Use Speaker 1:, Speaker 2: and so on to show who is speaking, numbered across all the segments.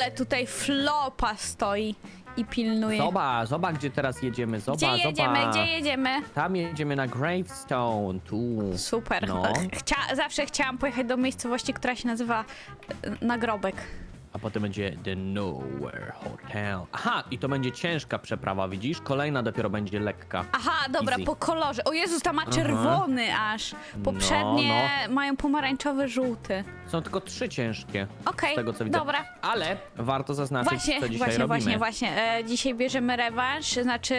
Speaker 1: Ale tutaj flopa stoi i pilnuje.
Speaker 2: Zobacz, zobacz, gdzie teraz jedziemy. Zobacz,
Speaker 1: Gdzie jedziemy,
Speaker 2: zobacz.
Speaker 1: gdzie jedziemy?
Speaker 2: Tam jedziemy na Gravestone, tu.
Speaker 1: Super.
Speaker 2: No.
Speaker 1: Chcia zawsze chciałam pojechać do miejscowości, która się nazywa e, Nagrobek.
Speaker 2: A potem będzie The Nowhere Hotel. Aha, i to będzie ciężka przeprawa, widzisz? Kolejna dopiero będzie lekka.
Speaker 1: Aha, dobra,
Speaker 2: Easy.
Speaker 1: po kolorze. O Jezus, tam ma czerwony aż. Poprzednie
Speaker 2: No,
Speaker 1: mają pomarańczowy, żółty.
Speaker 2: Są tylko trzy ciężkie.
Speaker 1: Okej,
Speaker 2: z tego co widzę.
Speaker 1: dobra.
Speaker 2: Ale warto zaznaczyć,
Speaker 1: Właśnie,
Speaker 2: co dzisiaj
Speaker 1: właśnie,
Speaker 2: robimy.
Speaker 1: właśnie, właśnie. E, dzisiaj bierzemy rewanż, znaczy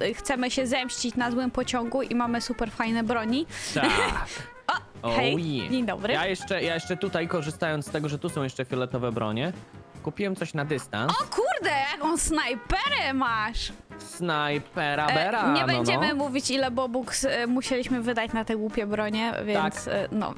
Speaker 1: e, chcemy się zemścić na złym pociągu i mamy super fajne broni.
Speaker 2: Tak. Oh
Speaker 1: hej,
Speaker 2: yeah.
Speaker 1: dzień dobry.
Speaker 2: Ja jeszcze, ja jeszcze tutaj, korzystając z tego, że tu są jeszcze fioletowe bronie, kupiłem coś na dystans.
Speaker 1: O kurde, jaką snajperę masz!
Speaker 2: Snajpera
Speaker 1: E,
Speaker 2: Bera,
Speaker 1: nie
Speaker 2: no,
Speaker 1: będziemy
Speaker 2: no.
Speaker 1: mówić, ile bobuk e, musieliśmy wydać na te głupie bronie, więc
Speaker 2: Tak.
Speaker 1: e, no.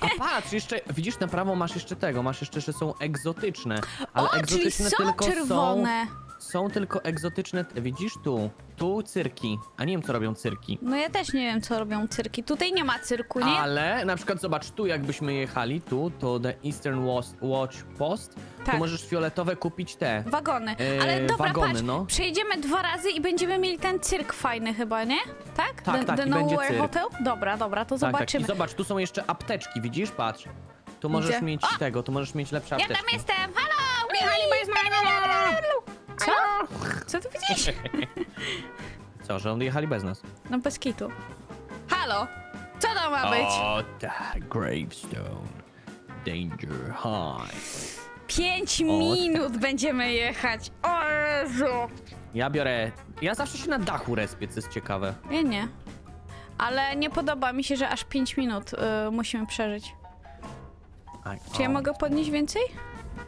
Speaker 2: A patrz, jeszcze, widzisz, na prawo masz jeszcze tego, masz jeszcze, że są egzotyczne. Ale
Speaker 1: o, czyli
Speaker 2: egzotyczne
Speaker 1: są
Speaker 2: tylko
Speaker 1: czerwone.
Speaker 2: są... Są tylko egzotyczne, widzisz tu, tu cyrki, a nie wiem co robią cyrki.
Speaker 1: No ja też nie wiem, co robią cyrki. Tutaj nie ma cyrku, nie?
Speaker 2: Ale na przykład zobacz, tu jakbyśmy jechali, tu, to The Eastern Watch Post,
Speaker 1: Tak.
Speaker 2: to możesz fioletowe kupić te.
Speaker 1: Wagony.
Speaker 2: E,
Speaker 1: Ale dobra,
Speaker 2: wagony,
Speaker 1: patrz,
Speaker 2: no.
Speaker 1: przejdziemy dwa razy i będziemy mieli ten cyrk fajny chyba, nie? Tak?
Speaker 2: Tak,
Speaker 1: the,
Speaker 2: tak,
Speaker 1: the
Speaker 2: i będzie
Speaker 1: Nowhere
Speaker 2: cyrk.
Speaker 1: Hotel? Dobra, dobra, to
Speaker 2: Tak, tak.
Speaker 1: zobaczymy.
Speaker 2: I zobacz, tu są jeszcze apteczki, widzisz? Patrz. Tu możesz
Speaker 1: Gdzie?
Speaker 2: mieć
Speaker 1: O!
Speaker 2: tego, tu możesz mieć lepsze
Speaker 1: Ja
Speaker 2: apteczki.
Speaker 1: tam jestem! Halo! Michali, bo jest? Co tu widzisz?
Speaker 2: Co, że oni jechali bez nas?
Speaker 1: No bez kitu. Halo! Co to ma być?
Speaker 2: O, tak, Gravestone. Danger High.
Speaker 1: Pięć minut będziemy jechać. O Jezu!
Speaker 2: Ja biorę... Ja zawsze się na dachu respię, co jest ciekawe.
Speaker 1: Nie, nie. Ale nie podoba mi się, że aż 5 minut y, musimy przeżyć. Czy ja mogę podnieść więcej?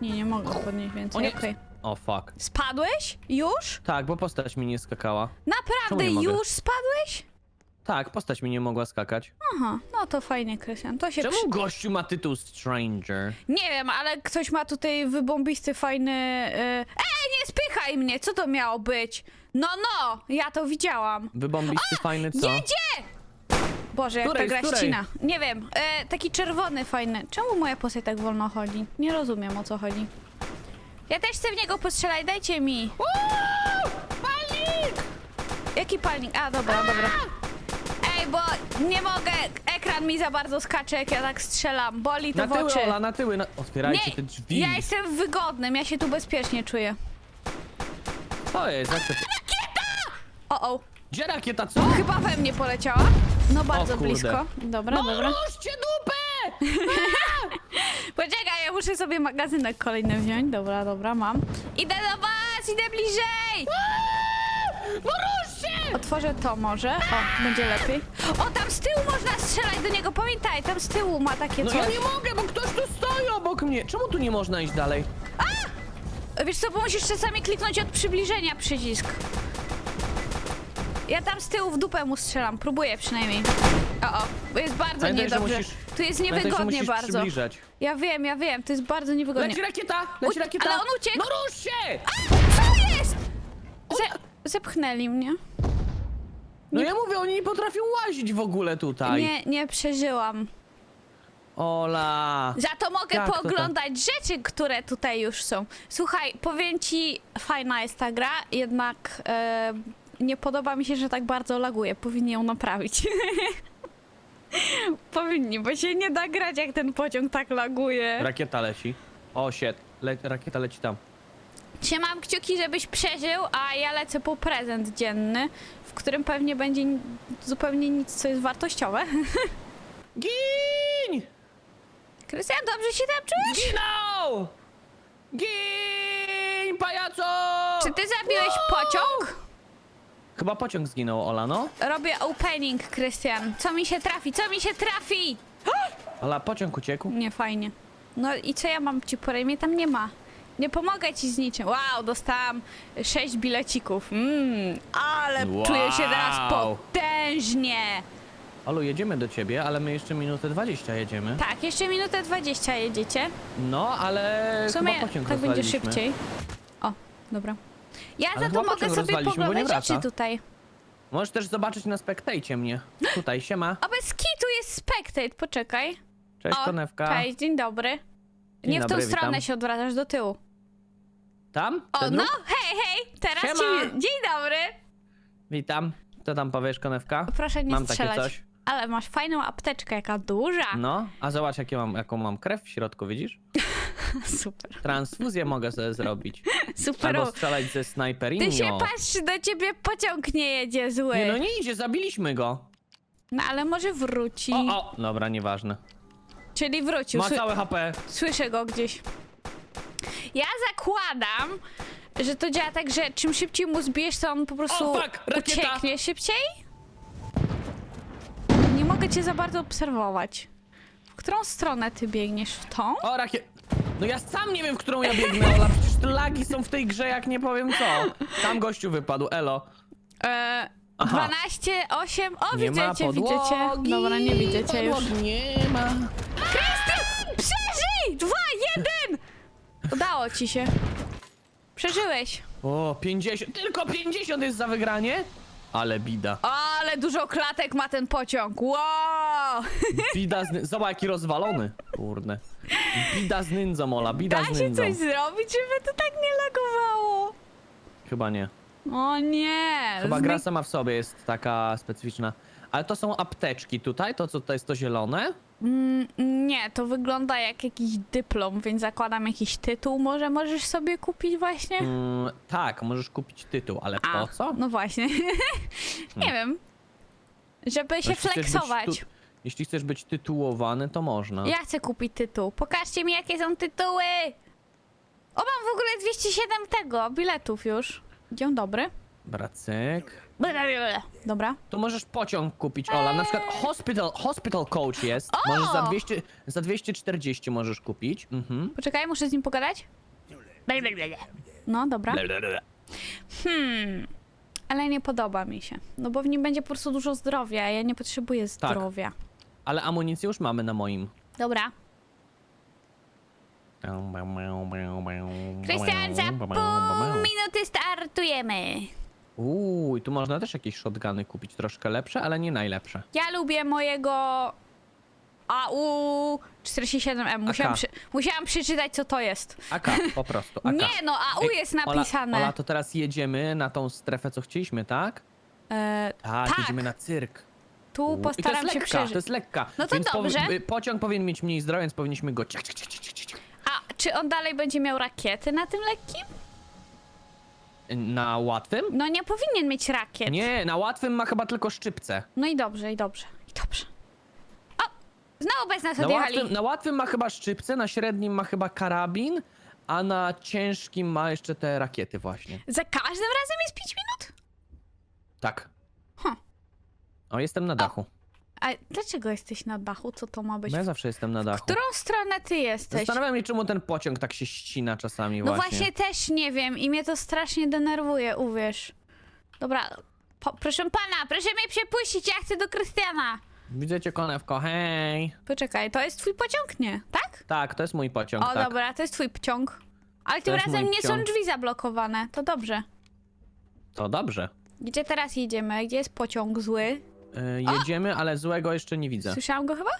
Speaker 1: Nie, nie mogę podnieść
Speaker 2: O
Speaker 1: więcej.
Speaker 2: nie.
Speaker 1: Okej.
Speaker 2: O, fuck.
Speaker 1: Spadłeś? Już?
Speaker 2: Tak, bo postać mi nie skakała.
Speaker 1: Naprawdę
Speaker 2: nie mogę?
Speaker 1: już spadłeś?
Speaker 2: Tak, postać mi nie mogła skakać.
Speaker 1: Aha, no to fajnie, Krystian. To się
Speaker 2: Czemu
Speaker 1: przy...
Speaker 2: gościu ma tytuł Stranger?
Speaker 1: Nie wiem, ale ktoś ma tutaj wybombisty, fajny... Y... Ej, nie spychaj mnie! Co to miało być? No, no! Ja to widziałam.
Speaker 2: Wybombisty fajny co?
Speaker 1: Jedzie! Boże, jak
Speaker 2: Której,
Speaker 1: ta gra
Speaker 2: której?
Speaker 1: ścina. Nie wiem, e, taki czerwony, fajny. Czemu moja postać tak wolno chodzi? Nie rozumiem, o co chodzi. Ja też chcę w niego postrzelać, dajcie mi.
Speaker 2: Palnik!
Speaker 1: Jaki palnik? A, dobra, dobra. Ej, bo nie mogę, ekran mi za bardzo skacze, jak ja tak strzelam. Boli to
Speaker 2: Na
Speaker 1: w
Speaker 2: tyły,
Speaker 1: oczy.
Speaker 2: Ola, na tyły. Na... Otwierajcie
Speaker 1: Nie,
Speaker 2: te drzwi.
Speaker 1: ja jestem wygodnym, ja się tu bezpiecznie czuję.
Speaker 2: Co jest? Jak to...
Speaker 1: O, o,
Speaker 2: Gdzie rakieta, co?
Speaker 1: chyba we mnie poleciała. No bardzo
Speaker 2: kurde.
Speaker 1: blisko. Dobra,
Speaker 2: No
Speaker 1: dobra.
Speaker 2: ruszcie dupę!
Speaker 1: Poczekaj, ja muszę sobie magazynek kolejny wziąć. Dobra, dobra, mam. Idę do was, idę bliżej!
Speaker 2: No ruszcie!
Speaker 1: Otworzę to może. O, będzie lepiej. O, tam z tyłu można strzelać do niego, pamiętaj, tam z tyłu ma takie
Speaker 2: No
Speaker 1: coś.
Speaker 2: ja nie mogę, bo ktoś tu stoi obok mnie. Czemu tu nie można iść dalej?
Speaker 1: Wiesz co, bo musisz czasami kliknąć od przybliżenia przycisk. Ja tam z tyłu w dupę mu strzelam, próbuję przynajmniej. O, o, jest bardzo
Speaker 2: Pamiętaj, że
Speaker 1: niedobrze.
Speaker 2: musisz-
Speaker 1: Tu jest
Speaker 2: Pamiętaj, że
Speaker 1: niewygodnie
Speaker 2: musisz
Speaker 1: bardzo.
Speaker 2: przybliżać.
Speaker 1: Ja wiem, ja wiem, to jest bardzo niewygodnie.
Speaker 2: Leci rakieta! Leci rakieta!
Speaker 1: ale on uciekł.
Speaker 2: No rusz się!
Speaker 1: Co jest? Ze zepchnęli mnie.
Speaker 2: No ja mówię, oni nie potrafią łazić w ogóle tutaj.
Speaker 1: Nie, nie przeżyłam.
Speaker 2: Ola!
Speaker 1: Za to mogę
Speaker 2: Jak to tak?
Speaker 1: pooglądać rzeczy, które tutaj już są. Słuchaj, powiem ci, fajna jest ta gra, jednak e, nie podoba mi się, że tak bardzo laguje. Powinni ją naprawić. Powinni, bo się nie da grać, jak ten pociąg tak laguje.
Speaker 2: Rakieta leci. O, shit. Le rakieta leci tam.
Speaker 1: Trzymam kciuki, żebyś przeżył, a ja lecę po prezent dzienny, w którym pewnie będzie n- zupełnie nic, co jest wartościowe.
Speaker 2: Gin!
Speaker 1: Krystian, dobrze się tam czujesz?
Speaker 2: Ginął! Gin, pajaco!
Speaker 1: Czy ty zabiłeś pociąg?
Speaker 2: Chyba pociąg zginął, Ola, no?
Speaker 1: Robię opening, Krystian. Co mi się trafi? Co mi się trafi?
Speaker 2: Ola, pociąg uciekł.
Speaker 1: Nie, fajnie. No i co ja mam ci porać? Mnie tam nie ma. Nie pomogę ci z niczym. Wow, dostałam sześć bilecików. Mmm, ale
Speaker 2: Wow.
Speaker 1: czuję się teraz potężnie.
Speaker 2: Olu, jedziemy do ciebie, ale my jeszcze minutę 20 jedziemy.
Speaker 1: Tak, jeszcze minutę 20 jedziecie.
Speaker 2: No, ale
Speaker 1: W sumie
Speaker 2: chyba pociąg
Speaker 1: tak będzie
Speaker 2: rozwaliliśmy.
Speaker 1: szybciej. O, dobra. Ja
Speaker 2: Ale
Speaker 1: za to mogę sobie
Speaker 2: rozwaliliśmy, bo nie
Speaker 1: poglądać
Speaker 2: wraca.
Speaker 1: rzeczy tutaj.
Speaker 2: Możesz też zobaczyć na spektejcie mnie. Tutaj, siema.
Speaker 1: A bez kitu jest spectate, poczekaj.
Speaker 2: Cześć,
Speaker 1: o,
Speaker 2: konewka.
Speaker 1: Cześć, dzień dobry. nie w tą stronę
Speaker 2: witam.
Speaker 1: się odwracasz, do tyłu.
Speaker 2: Tam?
Speaker 1: O,
Speaker 2: Ten
Speaker 1: no,
Speaker 2: ruch?
Speaker 1: hej, hej, teraz
Speaker 2: Siema.
Speaker 1: ci... Dzień dobry.
Speaker 2: Witam. Co tam powiesz, konewka?
Speaker 1: Proszę nie
Speaker 2: Mam
Speaker 1: strzelać.
Speaker 2: takie coś.
Speaker 1: Ale masz fajną apteczkę, jaka duża.
Speaker 2: No, a zobacz jakie mam, jaką mam krew w środku, widzisz?
Speaker 1: Super.
Speaker 2: Transfuzję mogę sobie zrobić.
Speaker 1: Super.
Speaker 2: Albo strzelać ze snajperinio.
Speaker 1: Ty się patrz, do ciebie pociąg nie jedzie zły.
Speaker 2: Nie no nie idzie, zabiliśmy go.
Speaker 1: No ale może wróci.
Speaker 2: O, o! Dobra, nieważne.
Speaker 1: Czyli wrócił.
Speaker 2: Ma
Speaker 1: Sły-
Speaker 2: całe HP.
Speaker 1: Słyszę go gdzieś. Ja zakładam, że to działa tak, że czym szybciej mu zbijesz, to on po prostu
Speaker 2: O, fuck, rakieta!
Speaker 1: ucieknie szybciej. Nie mogę cię za bardzo obserwować. W którą stronę ty biegniesz? W tą?
Speaker 2: O, rakie... No ja sam nie wiem, w którą ja biegnę, Ola. Przecież te lagi są w tej grze, jak nie powiem co. Tam gościu wypadł, elo.
Speaker 1: E,
Speaker 2: Aha.
Speaker 1: 12, 8. O,
Speaker 2: Nie ma
Speaker 1: cię.
Speaker 2: podłogi.
Speaker 1: Dobra, nie widzę cię już.
Speaker 2: Nie ma.
Speaker 1: Krystian! Przeżyj! Dwa, jeden! Udało ci się. Przeżyłeś.
Speaker 2: O, 50. Tylko 50 jest za wygranie? Ale bida.
Speaker 1: Ale dużo klatek ma ten pociąg. Wow!
Speaker 2: Bida z... Zobacz, jaki rozwalony. Kurde. Bida z nędzą, Ola, bida
Speaker 1: Da
Speaker 2: z
Speaker 1: się coś zrobić, żeby to tak nie lagowało.
Speaker 2: Chyba nie.
Speaker 1: O nie.
Speaker 2: Chyba gra sama w sobie jest taka specyficzna. Ale to są apteczki tutaj, to co to jest to zielone?
Speaker 1: Mm, nie, to wygląda jak jakiś dyplom, więc zakładam jakiś tytuł. Może możesz sobie kupić właśnie?
Speaker 2: Mm, tak, możesz kupić tytuł, ale po co?
Speaker 1: No właśnie. nie wiem. Żeby się
Speaker 2: być
Speaker 1: flexować.
Speaker 2: tu- Jeśli chcesz być tytułowany, to można.
Speaker 1: Ja chcę kupić tytuł. Pokażcie mi, jakie są tytuły. O, mam w ogóle 207 tego, biletów już. Dzień dobry.
Speaker 2: Bracyk.
Speaker 1: Dobra.
Speaker 2: To możesz pociąg kupić, Ola. Na przykład hospital, hospital coach jest. Możesz za 200, za 240 możesz kupić. Mhm.
Speaker 1: Poczekaj, muszę z nim pogadać. No, dobra. Hmm. Ale nie podoba mi się. No bo w nim będzie po prostu dużo zdrowia, a ja nie potrzebuję
Speaker 2: Tak.
Speaker 1: zdrowia.
Speaker 2: Ale amunicję już mamy na moim.
Speaker 1: Dobra. Krystian, za pół minuty startujemy.
Speaker 2: Uuu, i tu można też jakieś shotguny kupić, troszkę lepsze, ale nie najlepsze.
Speaker 1: Ja lubię mojego AU 47M. Musiałam,
Speaker 2: AK.
Speaker 1: przy... Musiałam przeczytać, co to jest.
Speaker 2: AK, po prostu, AK.
Speaker 1: Nie no, AU
Speaker 2: Ej,
Speaker 1: jest
Speaker 2: Ola-
Speaker 1: napisane.
Speaker 2: Ola, to teraz jedziemy na tą strefę, co chcieliśmy, tak?
Speaker 1: E,
Speaker 2: Tak,
Speaker 1: tak,
Speaker 2: jedziemy na cyrk.
Speaker 1: Tu
Speaker 2: I to
Speaker 1: postaram
Speaker 2: jest
Speaker 1: się
Speaker 2: lekka,
Speaker 1: przeżyć.
Speaker 2: to jest lekka.
Speaker 1: No to
Speaker 2: więc powi-
Speaker 1: dobrze.
Speaker 2: y, pociąg powinien mieć mniej zdrowia, więc powinniśmy go ciach, ciach, ciach, ciach, ciach, ciach.
Speaker 1: A czy on dalej będzie miał rakiety na tym lekkim?
Speaker 2: Na łatwym?
Speaker 1: No nie powinien mieć rakiet.
Speaker 2: Nie, na łatwym ma chyba tylko szczypce.
Speaker 1: No i dobrze, i dobrze, i dobrze. O! Znowu bez nas
Speaker 2: Na
Speaker 1: odjechali.
Speaker 2: łatwym, na łatwym ma chyba szczypce, na średnim ma chyba karabin, a na ciężkim ma jeszcze te rakiety właśnie.
Speaker 1: Za każdym razem jest 5 minut?
Speaker 2: Tak. O, jestem na dachu.
Speaker 1: A dlaczego jesteś na dachu? Co to ma być?
Speaker 2: Bo ja zawsze jestem na dachu.
Speaker 1: Którą stronę ty jesteś?
Speaker 2: Zastanawiam się, czemu ten pociąg tak się ścina czasami
Speaker 1: No
Speaker 2: właśnie.
Speaker 1: właśnie też nie wiem i mnie to strasznie denerwuje, uwierz. Dobra, po, proszę pana, proszę mnie przepuścić, ja chcę do Krystiana.
Speaker 2: Widzę cię, konewko, hej.
Speaker 1: Poczekaj, to jest twój pociąg, nie? Tak?
Speaker 2: Tak, to jest mój pociąg,
Speaker 1: o,
Speaker 2: tak.
Speaker 1: dobra, to jest twój pociąg. Ale tym
Speaker 2: jest
Speaker 1: razem
Speaker 2: mój
Speaker 1: nie są drzwi zablokowane, to dobrze.
Speaker 2: To dobrze.
Speaker 1: Gdzie teraz jedziemy? Gdzie jest pociąg zły?
Speaker 2: Y, jedziemy, ale złego jeszcze nie widzę.
Speaker 1: Słyszałam go chyba?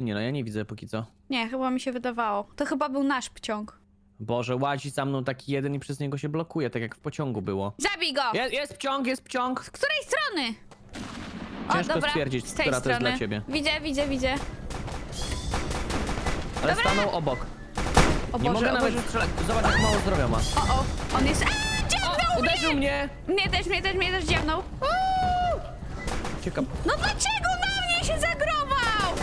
Speaker 2: Nie no, ja nie widzę póki co.
Speaker 1: Nie, chyba mi się wydawało. To chyba był nasz pociąg.
Speaker 2: Boże, łazi za mną taki jeden i przez niego się blokuje, tak jak w pociągu było.
Speaker 1: Zabij go!
Speaker 2: Jest, jest pciąg, jest pciąg!
Speaker 1: Z której strony?
Speaker 2: Ciężko stwierdzić,
Speaker 1: z tej
Speaker 2: która to jest
Speaker 1: strony.
Speaker 2: dla ciebie.
Speaker 1: Widzę, widzę, widzę.
Speaker 2: Ale stanął obok.
Speaker 1: O
Speaker 2: Nie
Speaker 1: Boże,
Speaker 2: mogę
Speaker 1: o
Speaker 2: nawet
Speaker 1: Boże.
Speaker 2: strzelać. Zobacz, jak mało zdrowia ma.
Speaker 1: O, o, on jest... A, dziabnął
Speaker 2: O, uderzył mnie!
Speaker 1: mnie! też, mnie też, mnie też dziabnął.
Speaker 2: Ciekaw.
Speaker 1: No dlaczego na mnie się zagrował?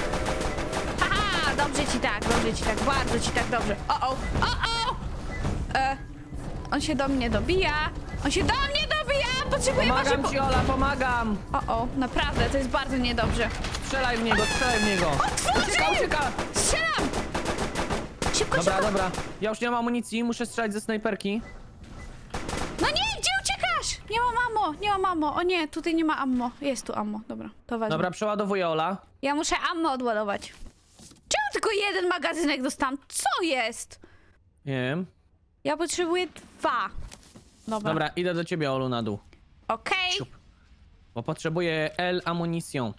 Speaker 1: Haha, dobrze ci tak, dobrze ci tak, bardzo ci tak dobrze. O, o, o, o! E, on się do mnie dobija. On się do mnie dobija! Potrzebuję waszej
Speaker 2: Pomagam
Speaker 1: po...
Speaker 2: ci, Ola, pomagam!
Speaker 1: O, o, naprawdę, to jest bardzo niedobrze.
Speaker 2: Strzelaj w niego, strzelaj w niego! Ucieka, ucieka!
Speaker 1: Strzelam! Szybko,
Speaker 2: Dobra,
Speaker 1: szybko.
Speaker 2: dobra. Ja już nie mam amunicji, muszę strzelać ze snajperki.
Speaker 1: No nie, gdzie uciekasz? Nie mam ammo, nie mam ammo. O nie, tutaj nie ma ammo. Jest tu ammo, dobra, to wezmę.
Speaker 2: Dobra, przeładowuję Ola.
Speaker 1: Ja muszę ammo odładować. Czemu tylko jeden magazynek dostałam? Co jest?
Speaker 2: Nie wiem.
Speaker 1: Ja potrzebuję dwa. Dobra.
Speaker 2: Dobra, idę do ciebie, Olu, na dół.
Speaker 1: Okej.
Speaker 2: Siup. Bo potrzebuję L amunicją.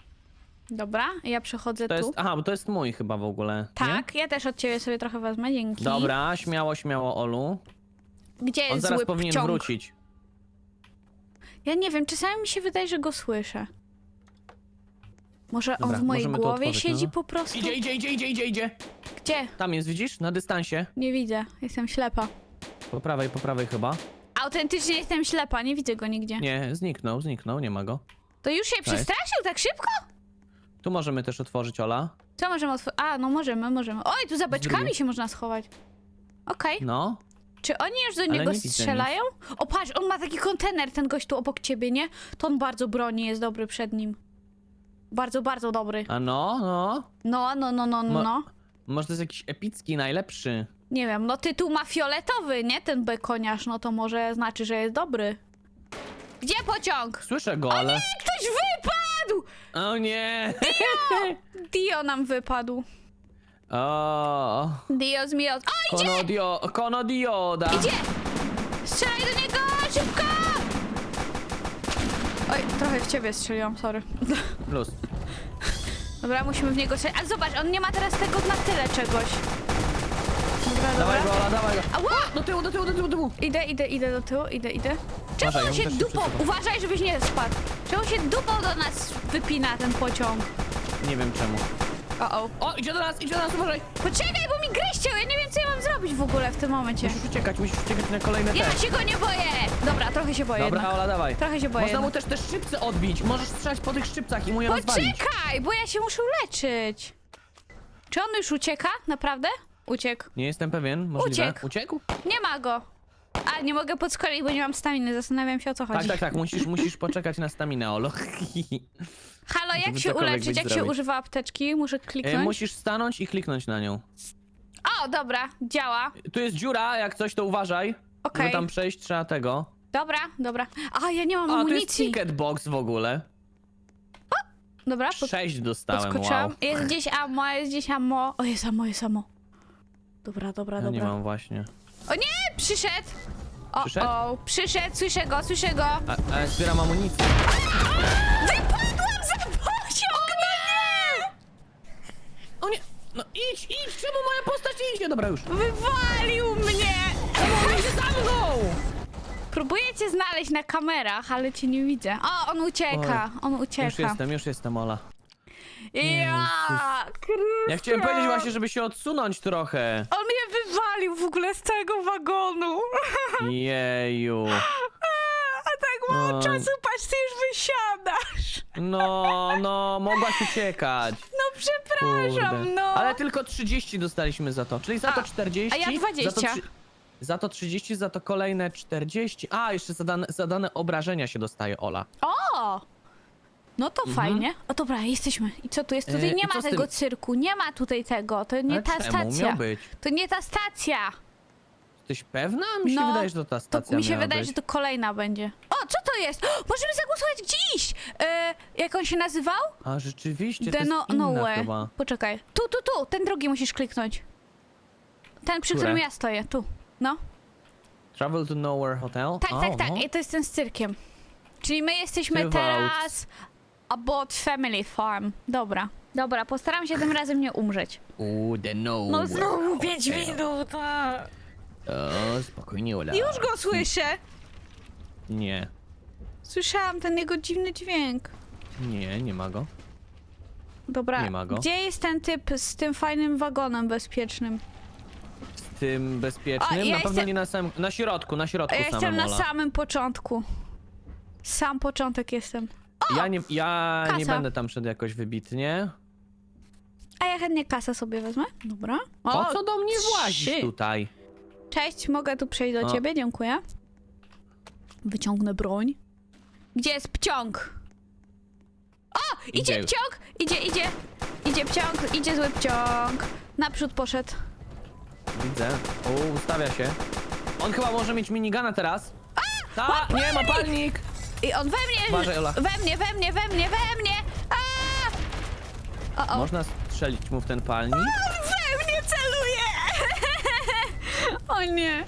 Speaker 1: Dobra, ja przechodzę
Speaker 2: To
Speaker 1: tu.
Speaker 2: jest. Aha, bo to jest mój chyba w ogóle. Nie?
Speaker 1: Tak, ja też od ciebie sobie trochę wezmę, dzięki.
Speaker 2: Dobra, śmiało, śmiało, Olu.
Speaker 1: Gdzie jest
Speaker 2: On zaraz
Speaker 1: zły
Speaker 2: powinien
Speaker 1: pciąg?
Speaker 2: wrócić.
Speaker 1: Ja nie wiem, czasami mi się wydaje, że go słyszę. Może
Speaker 2: Dobra,
Speaker 1: on w mojej
Speaker 2: możemy to
Speaker 1: głowie
Speaker 2: otworzyć,
Speaker 1: siedzi
Speaker 2: no.
Speaker 1: po prostu?
Speaker 2: Idzie, idzie, idzie, idzie, idzie, idzie.
Speaker 1: Gdzie?
Speaker 2: Tam jest, widzisz? Na dystansie.
Speaker 1: Nie widzę, jestem ślepa.
Speaker 2: Po prawej, po prawej chyba.
Speaker 1: Autentycznie jestem ślepa, nie widzę go nigdzie.
Speaker 2: Nie, zniknął, zniknął, nie ma go.
Speaker 1: To już się przestraszył tak szybko?
Speaker 2: Tu możemy też otworzyć, Ola.
Speaker 1: Co możemy otworzyć? A, no możemy, możemy. Oj, tu za beczkami się można schować. Okej.
Speaker 2: No.
Speaker 1: Czy oni już do niego
Speaker 2: nie widzę
Speaker 1: strzelają? O, patrz, on ma taki kontener, ten gość tu obok ciebie, nie? To on bardzo broni, jest dobry przed nim. Bardzo, bardzo dobry.
Speaker 2: A no, no.
Speaker 1: No, no, no, no, no,
Speaker 2: Mo-
Speaker 1: no.
Speaker 2: Może to jest jakiś epicki, najlepszy.
Speaker 1: Nie wiem, no tytuł ma fioletowy, nie? Ten bekoniarz, no to może znaczy, że jest dobry. Gdzie pociąg?
Speaker 2: Słyszę go, ale...
Speaker 1: Ktoś wypadł!
Speaker 2: O nie!
Speaker 1: Dio nam wypadł.
Speaker 2: O,
Speaker 1: Dios mios. O, idzie!
Speaker 2: konodio, konodioda.
Speaker 1: Idzie! Strzelaj do niego! Szybko! Oj, trochę w ciebie strzeliłam, sorry.
Speaker 2: Plus.
Speaker 1: Dobra, musimy w niego strzelić. Ale zobacz, on nie ma teraz tego na tyle czegoś. Dobra,
Speaker 2: Dawaj go,
Speaker 1: dobra.
Speaker 2: Ola, dawaj go.
Speaker 1: Ała!
Speaker 2: Do tyłu, do tyłu, do tyłu, do tyłu.
Speaker 1: Idę, idę, idę do tyłu, idę, idę. Czemu
Speaker 2: Uważaj,
Speaker 1: on się
Speaker 2: też
Speaker 1: dupą... Uważaj, żebyś nie spadł. Czemu się dupą do nas wypina ten pociąg?
Speaker 2: Nie wiem czemu.
Speaker 1: O, o.
Speaker 2: O, idzie do nas, idzie do nas, uważaj.
Speaker 1: Poczekaj, bo mi grę ściął. Ja nie wiem, co ja mam zrobić w ogóle w tym momencie.
Speaker 2: Musisz uciekać, musisz uciekać na kolejne
Speaker 1: Ja
Speaker 2: te.
Speaker 1: się go nie boję! Dobra, trochę się boję
Speaker 2: Dobra,
Speaker 1: jednak.
Speaker 2: Ola, dawaj.
Speaker 1: Trochę się boję
Speaker 2: Można mu
Speaker 1: jednak.
Speaker 2: też te szczypce odbić. Możesz strzelać po tych szczypcach i mu je rozwalić.
Speaker 1: Poczekaj, bo ja się muszę leczyć. Czy on już ucieka? Naprawdę? Uciekł.
Speaker 2: Nie jestem pewien, możliwe.
Speaker 1: Uciekł.
Speaker 2: Uciekł?
Speaker 1: Nie ma go. A, nie mogę podskolić, bo nie mam staminy. Zastanawiam się, o co chodzi.
Speaker 2: Tak, tak, tak, musisz, musisz poczekać na staminę, Olo.
Speaker 1: Halo, jak
Speaker 2: Żeby
Speaker 1: się
Speaker 2: cokolwiek
Speaker 1: uleczyć?
Speaker 2: być
Speaker 1: Jak się
Speaker 2: zdrowy.
Speaker 1: używa apteczki? Muszę
Speaker 2: E,
Speaker 1: kliknąć.
Speaker 2: musisz stanąć i kliknąć na nią.
Speaker 1: O, dobra, działa.
Speaker 2: Tu jest dziura, jak coś to uważaj.
Speaker 1: Okej.
Speaker 2: Żeby tam przejść trzeba tego.
Speaker 1: Dobra, dobra. A, ja nie mam
Speaker 2: A, tu jest
Speaker 1: amunicji.
Speaker 2: ticket box w ogóle.
Speaker 1: Dobra, pod,
Speaker 2: Sześć dostałem,
Speaker 1: podskoczyłam.
Speaker 2: wow.
Speaker 1: Jest gdzieś ammo, jest gdzieś ammo. O, jest ammo, jest ammo. Dobra, dobra,
Speaker 2: Ja nie
Speaker 1: dobra.
Speaker 2: mam właśnie.
Speaker 1: O nie, przyszedł! O,
Speaker 2: Przyszedł?
Speaker 1: o, przyszedł, słyszę go, słyszę go.
Speaker 2: A, a zbieram amunicję.
Speaker 1: Wypadłam za pociąg! O nie!
Speaker 2: O nie! No idź, idź! Czemu moja postać nie idzie? Dobra, już.
Speaker 1: Wywalił mnie!
Speaker 2: On idzie za mną!
Speaker 1: Próbuję cię znaleźć na kamerach, ale cię nie widzę. O, on ucieka, on
Speaker 2: Już
Speaker 1: ucieka.
Speaker 2: jestem, już jestem, Ola.
Speaker 1: Ja,
Speaker 2: Ja chciałem powiedzieć właśnie, żeby się odsunąć trochę.
Speaker 1: On mnie wywalił w ogóle z tego wagonu.
Speaker 2: Jeju.
Speaker 1: A tak mało
Speaker 2: Oj.
Speaker 1: czasu, patrz, ty już wysiadasz.
Speaker 2: No, no, mogłaś uciekać.
Speaker 1: No przepraszam,
Speaker 2: Kurde.
Speaker 1: no.
Speaker 2: Ale tylko 30 dostaliśmy za to, czyli za to
Speaker 1: A,
Speaker 2: 40.
Speaker 1: a ja 20.
Speaker 2: Za to, trzy- za to 30, za to kolejne 40. A, jeszcze zadane, zadane obrażenia się dostaje, Ola.
Speaker 1: O! No to fajnie. O dobra, jesteśmy. I co tu jest? Tutaj
Speaker 2: Mhm. E,
Speaker 1: nie
Speaker 2: i
Speaker 1: ma
Speaker 2: z
Speaker 1: tego
Speaker 2: tym?
Speaker 1: cyrku, nie ma tutaj tego. To nie
Speaker 2: Ale
Speaker 1: ta
Speaker 2: czemu?
Speaker 1: stacja.
Speaker 2: Miał być.
Speaker 1: To nie ta stacja.
Speaker 2: Jesteś pewna? Mi się
Speaker 1: No,
Speaker 2: wydaje, że to ta
Speaker 1: To
Speaker 2: stacja
Speaker 1: mi się
Speaker 2: miała
Speaker 1: wydaje,
Speaker 2: być.
Speaker 1: że to kolejna będzie. O, co to jest? Możemy zagłosować gdzie iść? E, jak on się nazywał?
Speaker 2: A, rzeczywiście, to
Speaker 1: The
Speaker 2: jest
Speaker 1: no,
Speaker 2: inna
Speaker 1: Nowhere.
Speaker 2: chyba.
Speaker 1: Poczekaj. Tu, tu, tu. Ten drugi musisz kliknąć. Ten, przy
Speaker 2: Które?
Speaker 1: którym ja stoję. Tu. No.
Speaker 2: Travel to Nowhere Hotel?
Speaker 1: Tak,
Speaker 2: O,
Speaker 1: tak, tak.
Speaker 2: no.
Speaker 1: I to jest ten z cyrkiem. Czyli my jesteśmy teraz about family farm. Dobra. Dobra, postaram się tym razem nie umrzeć.
Speaker 2: Uuu, the Nowhere
Speaker 1: No znowu 5
Speaker 2: Hotel.
Speaker 1: minut. a.
Speaker 2: O, spokojnie, Ola.
Speaker 1: Już go słyszę.
Speaker 2: Nie,
Speaker 1: Słyszałam ten jego dziwny dźwięk.
Speaker 2: nie, nie ma go.
Speaker 1: Dobra,
Speaker 2: Nie ma go.
Speaker 1: gdzie jest ten typ z tym fajnym wagonem bezpiecznym?
Speaker 2: Z tym bezpiecznym?
Speaker 1: A, ja
Speaker 2: na pewno
Speaker 1: jestem-
Speaker 2: nie na samym... Na środku, na środku
Speaker 1: Ja
Speaker 2: samym,
Speaker 1: jestem na
Speaker 2: Ola.
Speaker 1: samym początku. Sam początek jestem.
Speaker 2: Ja nie, ja nie
Speaker 1: Kasa.
Speaker 2: będę tam szedł jakoś wybitnie.
Speaker 1: A ja chętnie kasę sobie wezmę. Dobra.
Speaker 2: Po co do mnie
Speaker 1: trzy.
Speaker 2: włazisz tutaj?
Speaker 1: Cześć, mogę tu przejść do
Speaker 2: O.
Speaker 1: ciebie? Dziękuję. Wyciągnę broń. Gdzie jest pciąg? O! Idzie,
Speaker 2: Idzie już.
Speaker 1: pciąg! Idzie, idzie! Idzie pciąg, idzie zły pciąg. Naprzód poszedł.
Speaker 2: Widzę. O, ustawia się. On chyba może mieć minigana teraz. Ta, nie, ma palnik!
Speaker 1: I on we mnie!
Speaker 2: Uważaj, Ola.
Speaker 1: We mnie, we mnie, we mnie, we mnie! A! O, o.
Speaker 2: Można strzelić mu w ten palnik?
Speaker 1: We mnie celuje! o nie!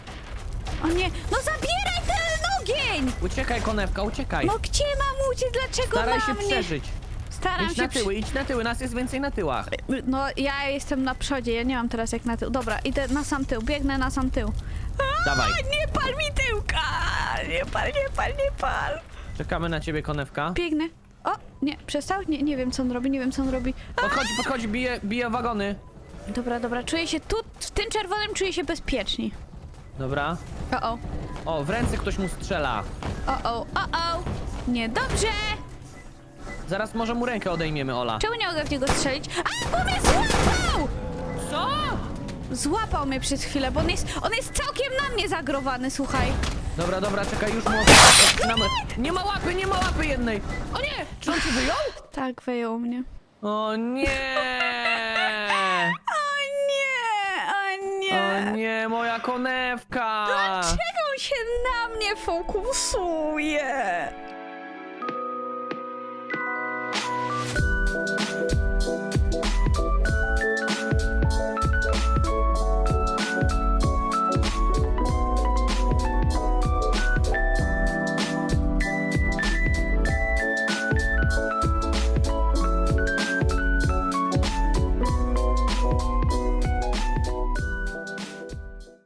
Speaker 1: O nie! No zabieraj ten ogień!
Speaker 2: Uciekaj, konewka, uciekaj!
Speaker 1: No gdzie mam uciec? Dlaczego
Speaker 2: Staraj
Speaker 1: na
Speaker 2: się przeżyć.
Speaker 1: Staram
Speaker 2: Idź
Speaker 1: się
Speaker 2: na tyły, idź na tyły, nas jest więcej na tyłach.
Speaker 1: Przy... No ja jestem na przodzie, ja nie mam teraz jak na tył. Dobra, idę na sam tył, biegnę na sam tył. A,
Speaker 2: Dawaj.
Speaker 1: Nie pal mi tyłka! Nie pal, nie pal, nie pal.
Speaker 2: Czekamy na ciebie, konewka.
Speaker 1: Biegnę. O, nie, przestał? Nie, nie wiem co on robi, nie wiem co on robi. A,
Speaker 2: Podchodzi, podchodzi, bije, bije wagony.
Speaker 1: dobra, dobra, czuję się tu, w tym czerwonym czuję się bezpieczni.
Speaker 2: Dobra.
Speaker 1: O, o,
Speaker 2: O, w ręce ktoś mu strzela.
Speaker 1: o, o, o, o. Niedobrze!
Speaker 2: Zaraz może mu rękę odejmiemy, Ola.
Speaker 1: Czemu nie mogę w niego strzelić? A, bo mnie złapał!
Speaker 2: Co?
Speaker 1: Złapał mnie przez chwilę, bo on jest, on jest całkiem na mnie zagrowany, słuchaj.
Speaker 2: Dobra, dobra, czekaj, już mu odcinamy. Nie ma łapy, nie ma łapy jednej. O nie! Czy on cię wyjął?
Speaker 1: Tak, wyjął mnie.
Speaker 2: O nie!
Speaker 1: O nie, o nie.
Speaker 2: O nie, moja konewka!
Speaker 1: Dlaczego on się na mnie fokusuje?